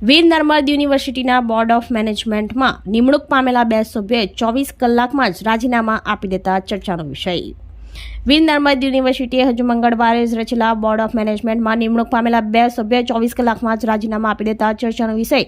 વીર નર્મદ યુનિવર્સિટીના board of મેનેજમેન્ટમાં નિમણૂક પામેલા બે સભ્યોએ ચોવીસ કલાકમાં જ રાજીનામા આપી દેતા ચર્ચાનો વિષય. વીર નર્મદ યુનિવર્સિટીએ હજુ મંગળવારે જ રચેલા બોર્ડ ઓફ મેનેજમેન્ટમાં નિમણૂક પામેલા બે સભ્યોએ ચોવીસ કલાકમાં જ રાજીનામા આપી દેતા ચર્ચાનો વિષય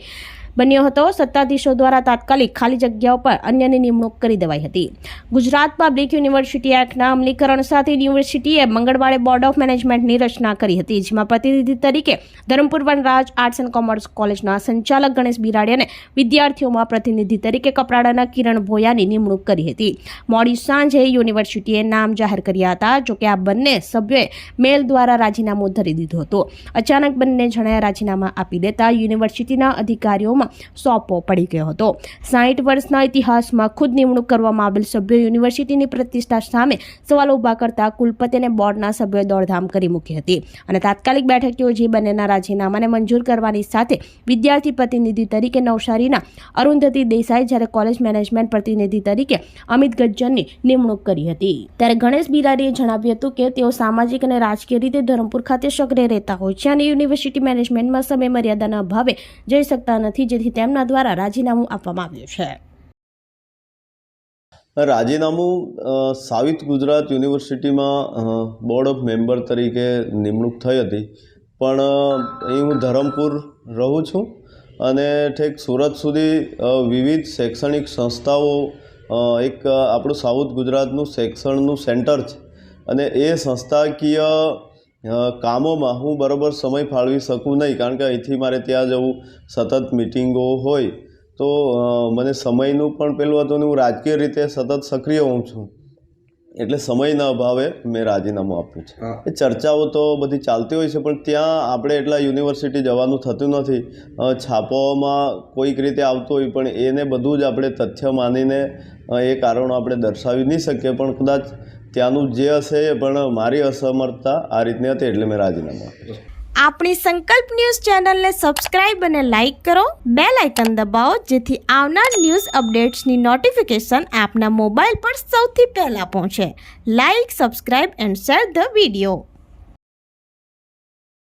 બન્યો હતો. સત્તાધીશો દ્વારા તાત્કાલિક ખાલી જગ્યાઓ પર અન્યની નિમણૂક કરી દેવાઈ હતી. ગુજરાત પબ્લિક યુનિવર્સિટી એક્ટના અમલીકરણ સાથે યુનિવર્સિટીએ મંગળવારે બોર્ડ ઓફ મેનેજમેન્ટની રચના કરી હતી, જેમાં પ્રતિનિધિ તરીકે Dharampur Vanraj arts and commerce કોલેજના સંચાલક ગણેશ બિરાડી અને વિદ્યાર્થીઓમાં પ્રતિનિધિ તરીકે કપરાડાના કિરણ ભોયાની નિમણૂક કરી હતી. મોડી સાંજે યુનિવર્સિટીએ નામ જાહેર કર્યા હતા જોકે આ બંને સભ્યોએ મેલ દ્વારા રાજીનામું ધરી દીધું હતું. અચાનક બંને જણાએ રાજીનામા આપી દેતા યુનિવર્સિટીના અધિકારીઓમાં સોંપો પડી ગયો હતો. સાહીઠ વર્ષના ઇતિહાસમાં ખુદ નિમણૂક કરવામાં આવેલ સભ્યો યુનિવર્સિટીની પ્રતિષ્ઠા સામે સવાલો ઊભા કરતા કુલપતિ અને બોર્ડના સભ્યોએ દોડધામ કરી મૂકી હતી. અને તાત્કાલિક બેઠક યોજી બંનેના રાજીનામાને મંજૂર કરવાની સાથે વિદ્યાર્થી પ્રતિનિધિ તરીકે નવસારીના અરુંધતી દેસાઈ જ્યારે કોલેજ મેનેજમેન્ટ પ્રતિનિધિ તરીકે અમિત ગજ્જનની નિમણૂક કરી હતી. ત્યારે ગણેશ બિરારીએ જણાવ્યું હતું કે તેઓ સામાજિક અને રાજકીય રીતે ધરમપુર ખાતે સક્રિય રહેતા હોય છે અને યુનિવર્સિટી મેનેજમેન્ટમાં સમય મર્યાદાના અભાવે જઈ શકતા નથી જેથી તેમના દ્વારા રાજીનામું આપવામાં આવ્યું છે. રાજીનામું સાવિત ગુજરાત યુનિવર્સિટીમાં બોર્ડ ઓફ મેમ્બર તરીકે નિમણૂક થઈ હતી. પણ અહીં હું ધરમપુર રહું છું અને ઠેક સુરત સુધી વિવિધ શૈક્ષણિક સંસ્થાઓ એક આપણું સાઉથ ગુજરાતનું શૈક્ષણનું સેન્ટર છે. અને એ સંસ્થાકીય કામોમાં હું બરાબર સમય ફાળવી શકું નહીં કારણ કે અહીંથી મારે ત્યાં જવું સતત મિટિંગો હોય તો મને સમયનું પણ પેલું હતું ને હું રાજકીય રીતે સતત સક્રિય હોઉં છું. એટલે સમયના અભાવે મેં રાજીનામું આપ્યું છે. એ ચર્ચાઓ તો બધી ચાલતી હોય છે પણ ત્યાં આપણે એટલા યુનિવર્સિટી જવાનું થતું નથી. છાપાઓમાં કોઈક રીતે આવતું હોય પણ એને બધું જ આપણે તથ્ય માનીને એ કારણો આપણે દર્શાવી નહીં શકીએ પણ કદાચ ત્યાંનું જે હશે એ પણ મારી અસમર્થતા આ રીતની હતી એટલે મેં રાજીનામું આપણી સંકલ્પ ન્યૂઝ ચેનલને સબસ્ક્રાઇબ અને લાઇક કરો બે લાઇકન દબાવો, જેથી આવનાર ન્યૂઝ અપડેટ્સની નોટિફિકેશન આપના મોબાઈલ પર સૌથી પહેલાં પહોંચે. Like, subscribe and share the video.